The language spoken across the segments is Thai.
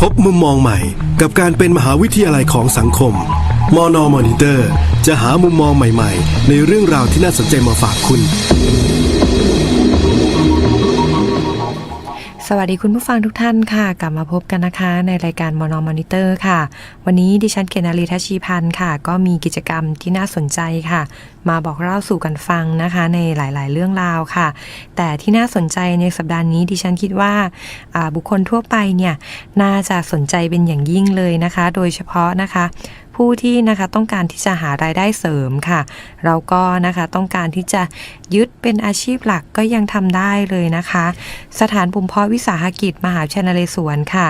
พบมุมมองใหม่กับการเป็นมหาวิทยาลัยของสังคม มอนอมอนิเตอร์ จะหามุมมองใหม่ ๆ ในเรื่องราวที่น่าสนใจมาฝากคุณ สวัสดีคุณผู้ฟังทุกท่านค่ะ กลับมาพบกันนะคะ ในรายการมอนอมอนิเตอร์ค่ะ วันนี้ดิฉันเกณฑ์นารีทัชชีพันธ์ค่ะ ก็มีกิจกรรมที่น่าสนใจค่ะ มาบอกเล่าสู่กันฟังนะคะ ในหลายๆ เรื่องราวค่ะ แต่ที่น่าสนใจในสัปดาห์นี้ดิฉันคิดว่าบุคคลทั่วไปเนี่ยน่าจะสนใจเป็นอย่างยิ่งเลยนะคะ โดยเฉพาะนะคะ ผู้ที่นะคะต้องการที่จะหารายได้เสริมค่ะ เราก็นะคะต้องการที่จะยึดเป็นอาชีพหลักก็ยังทำได้เลยนะคะ สถานบ่มเพาะวิสาหกิจมหาวิทยาลัยนเรศวรค่ะ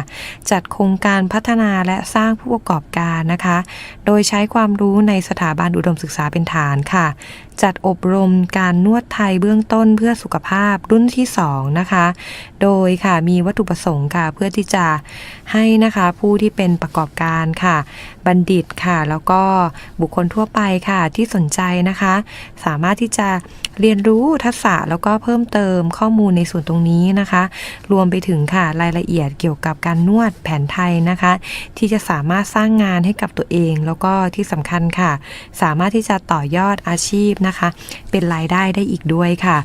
จัดโครงการพัฒนาและสร้างผู้ประกอบการนะคะ โดยใช้ความรู้ในสถาบันอุดมศึกษาเป็นฐานค่ะ จัดอบรมการนวดไทยเบื้องต้นเพื่อสุขภาพรุ่นที่ 2 นะคะ โดยค่ะมีวัตถุประสงค์ค่ะ เพื่อที่จะให้นะคะผู้ที่เป็นประกอบการค่ะ บัณฑิตค่ะ แล้วก็บุคคลทั่วไปค่ะที่สนใจนะคะ สามารถที่จะเรียนรู้ทักษะแล้วก็เพิ่มเติมข้อมูลในส่วนตรงนี้นะคะ รวมไปถึงค่ะรายละเอียดเกี่ยวกับการนวดแผนไทยนะคะ ที่จะสามารถสร้างงานให้กับตัวเอง แล้วก็ที่สำคัญค่ะ สามารถที่จะต่อยอดอาชีพนะคะ เป็นรายได้ได้อีกด้วยค่ะ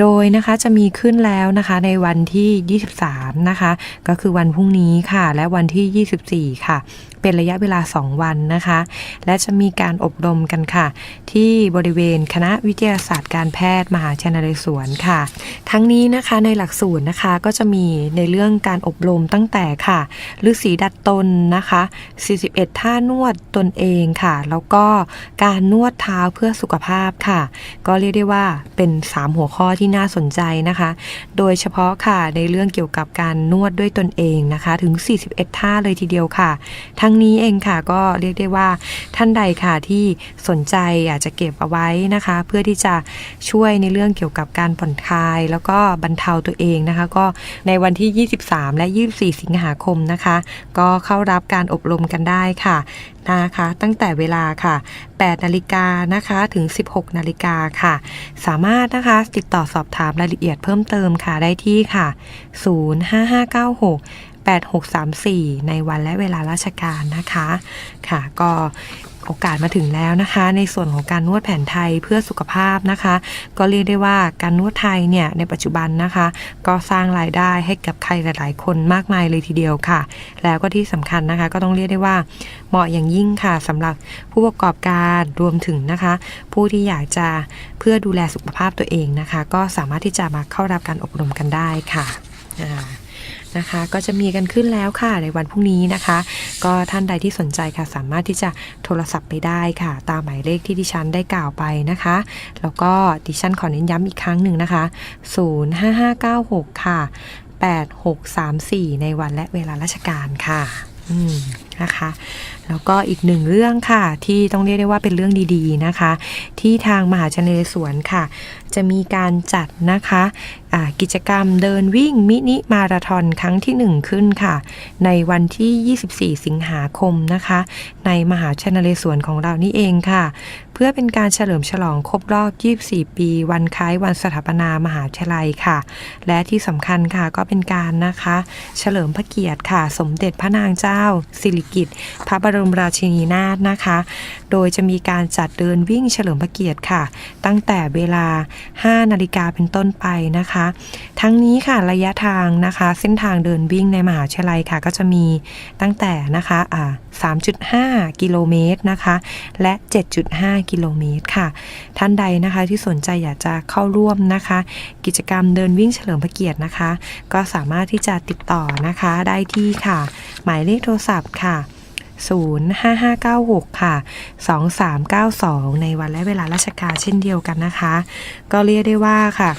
โดยนะคะจะมีขึ้นแล้วนะคะในวันที่ 23 นะคะ ก็คือวันพรุ่งนี้ค่ะ และวันที่ 24 ค่ะเป็นระยะเวลา 2 วันนะคะ และจะมีการอบรมกันค่ะ ที่บริเวณคณะวิทยาศาสตร์การแพทย์มหาวิทยาลัยนเรศวรค่ะ ทั้งนี้นะคะในหลักสูตรนะคะก็จะมีในเรื่องการอบรมตั้งแต่ค่ะฤาษีดัดตนนะคะ 41 ท่านวดตนเองค่ะ แล้วก็การนวดเท้าเพื่อสุขภาพค่ะ ก็เรียกได้ว่าเป็น 3 หัวข้อที่น่าสนใจนะคะ โดยเฉพาะค่ะในเรื่องเกี่ยวกับการนวดด้วยตนเองนะคะ ถึง 41 ท่าเลยทีเดียวค่ะทั้งนี้เองค่ะก็เรียกได้ว่าท่านใดค่ะที่สนใจอยากจะเก็บเอาไว้นะคะ เพื่อที่จะช่วยในเรื่องเกี่ยวกับการผ่อนคลาย แล้วก็บรรเทาตัวเองนะคะ ก็ในวันที่ 23 และ 24 สิงหาคมนะคะ ก็เข้ารับการอบรมกันได้ค่ะนะคะตั้งแต่เวลาค่ะ 8 นาฬิกานะคะถึง 16 นาฬิกาค่ะ สามารถนะคะติดต่อสอบถามรายละเอียดเพิ่มเติมค่ะได้ที่ค่ะ 05596 8634 ในวันและเวลาราชการนะคะค่ะ ก็โอกาสมาถึงแล้วนะคะ ในส่วนของการนวดแผนไทยเพื่อสุขภาพนะคะ ก็เรียกได้ว่าการนวดไทยเนี่ยในปัจจุบันนะคะ ก็สร้างรายได้ให้กับใครหลาย ๆ คนมากมายเลยทีเดียวค่ะ แล้วก็ที่สำคัญนะคะ ก็ต้องเรียกได้ว่าเหมาะอย่างยิ่งค่ะสำหรับผู้ประกอบการรวมถึงนะคะ ผู้ที่อยากจะเพื่อดูแลสุขภาพตัวเองนะคะ ก็สามารถที่จะมาเข้ารับการอบรมกันได้ค่ะอ่า นะคะ ก็จะมีกันขึ้นแล้วค่ะในวันพรุ่งนี้นะคะ ก็ท่านใดที่สนใจค่ะ สามารถที่จะโทรศัพท์ไปได้ค่ะ ตามหมายเลขที่ดิฉันได้กล่าวไปนะคะ แล้วก็ดิฉันขอเน้นย้ำอีกครั้งหนึ่งนะคะ 05596 ค่ะ 8634 ในวันและเวลาราชการค่ะ อืมนะคะ แล้วก็อีกหนึ่งเรื่องค่ะ ที่ต้องเรียกได้ว่าเป็นเรื่องดีๆนะคะ ที่ทางมหาวิทยาลัยนเรศวรค่ะ จะมีการจัดนะคะกิจกรรมเดินวิ่งมินิมาราธอนครั้งที่ 1 ขึ้นค่ะ ในวันที่ 24 สิงหาคมนะคะ ในมหาวิทยาลัยนเรศวรของเรานี่เองค่ะ เพื่อเป็นการเฉลิมฉลองครบรอบ 24 ปี วันคล้ายวันสถาปนามหาวิทยาลัยค่ะ และที่สำคัญค่ะก็เป็นการนะคะ เฉลิมพระเกียรติค่ะ สมเด็จพระนางเจ้า สิริกิติ์พระบรมราชินีนาถนะคะ โดยจะมีการจัดเดินวิ่งเฉลิมพระเกียรติค่ะ ตั้งแต่เวลา 5 นาฬิกาเป็นต้นไปนะคะ ทั้งนี้ค่ะระยะทางนะคะ เส้นทางเดินวิ่งในมหาวิทยาลัยค่ะ ก็จะมีตั้งแต่นะคะอ่า3.5 กิโลเมตรนะคะ และ 7.5 กิโลเมตรค่ะ ท่านใดนะคะที่สนใจอยากจะเข้าร่วมนะคะ กิจกรรมเดินวิ่งเฉลิมพระเกียรตินะคะ ก็สามารถที่จะติดต่อนะคะได้ที่ค่ะ หมายเลขโทรศัพท์ค่ะ 05596 ค่ะ 2392 ในวันและเวลาราชการเช่นเดียวกันนะคะ ก็เรียกได้ว่าค่ะ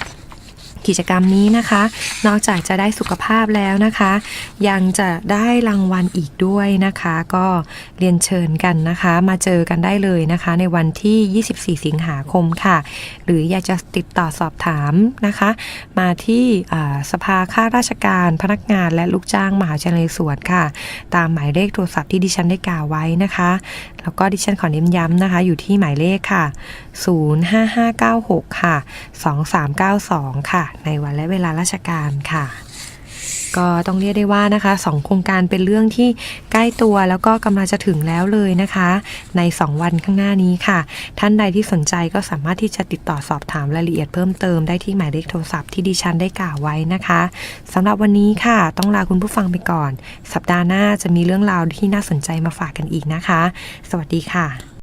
กิจกรรมนี้นะคะ นอกจากจะได้สุขภาพแล้วนะคะ ยังจะได้รางวัลอีกด้วยนะคะ ก็เรียนเชิญกันนะคะ มาเจอกันได้เลยนะคะ ในวันที่ 24 สิงหาคมค่ะ หรืออยากจะติดต่อสอบถามนะคะ มาที่สภาข้าราชการพนักงานและลูกจ้างมหาวิทยาลัยสวนค่ะ ตามหมายเลขโทรศัพท์ที่ดิฉันได้กล่าวไว้นะคะ แล้วก็ดิฉันขอเน้นย้ำนะคะ อยู่ที่หมายเลขค่ะ 05596 ค่ะ 2392 ค่ะในวันและเวลาราชการค่ะ ก็ต้องเรียกได้ว่านะคะสองโครงการเป็นเรื่องที่ใกล้ตัวแล้วก็กำลังจะถึงแล้วเลยนะคะ ใน 2 วันข้างหน้านี้ค่ะ ท่านใดที่สนใจก็สามารถที่จะติดต่อสอบถามรายละเอียดเพิ่มเติมได้ที่หมายเลขโทรศัพท์ที่ดิฉันได้กล่าวไว้นะคะสำหรับวันนี้ค่ะ ต้องลาคุณผู้ฟังไปก่อน สัปดาห์หน้าจะมีเรื่องราวที่น่าสนใจมาฝากกันอีกนะคะ สวัสดีค่ะ